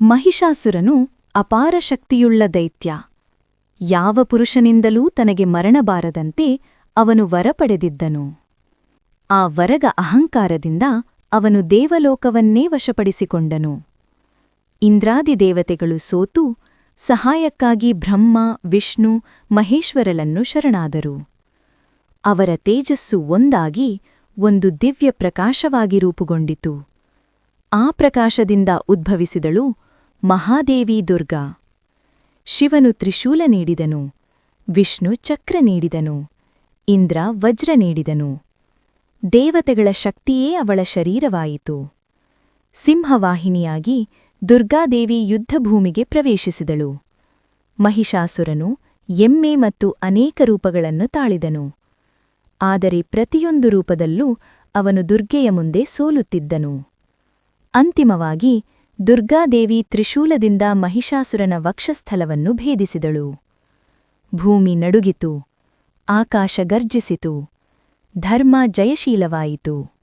ಮಹಿಷಾಸುರನು ಅಪಾರ ಶಕ್ತಿಯುಳ್ಳ ದೈತ್ಯ. ಯಾವ ಪುರುಷನಿಂದಲೂ ತನಗೆ ಮರಣಬಾರದಂತೆ ಅವನು ವರ ಪಡೆದಿದ್ದನು ಆ ವರಗ ಅಹಂಕಾರದಿಂದ ಅವನು ದೇವಲೋಕವನ್ನೇ ವಶಪಡಿಸಿಕೊಂಡನು. ಇಂದ್ರಾದಿ ದೇವತೆಗಳು ಸೋತು ಸಹಾಯಕ್ಕಾಗಿ ಬ್ರಹ್ಮ, ವಿಷ್ಣು ಮಹೇಶ್ವರಲನ್ನು ಶರಣಾದರು. ಅವರ ತೇಜಸ್ಸು ಒಂದಾಗಿ ಒಂದು ದಿವ್ಯ ಪ್ರಕಾಶವಾಗಿ ರೂಪುಗೊಂಡಿತು. ಆ ಪ್ರಕಾಶದಿಂದ ಉದ್ಭವಿಸಿದಳು ಮಹಾದೇವಿ ದುರ್ಗಾ. ಶಿವನು ತ್ರಿಶೂಲ ನೀಡಿದನು, ವಿಷ್ಣು ಚಕ್ರ ನೀಡಿದನು, ಇಂದ್ರ ವಜ್ರ ನೀಡಿದನು. ದೇವತೆಗಳ ಶಕ್ತಿಯೇ ಅವಳ ಶರೀರವಾಯಿತು. ಸಿಂಹವಾಹಿನಿಯಾಗಿ ದುರ್ಗಾದೇವಿ ಯುದ್ಧಭೂಮಿಗೆ ಪ್ರವೇಶಿಸಿದಳು. ಮಹಿಷಾಸುರನು ಎಮ್ಮೆ ಮತ್ತು ಅನೇಕ ರೂಪಗಳನ್ನು ತಾಳಿದನು. ಆದರೆ ಪ್ರತಿಯೊಂದು ರೂಪದಲ್ಲೂ ಅವನು ದುರ್ಗೆಯ ಮುಂದೆ ಸೋಲುತ್ತಿದ್ದನು. ಅಂತಿಮವಾಗಿ ದುರ್ಗಾದೇವಿ ತ್ರಿಶೂಲದಿಂದ ಮಹಿಷಾಸುರನ ವಕ್ಷಸ್ಥಲವನ್ನು ಭೇದಿಸಿದಳು. ಭೂಮಿ ನಡುಗಿತು ಆಕಾಶ ಗರ್ಜಿಸಿತು ಧರ್ಮ ಜಯಶೀಲವಾಯಿತು.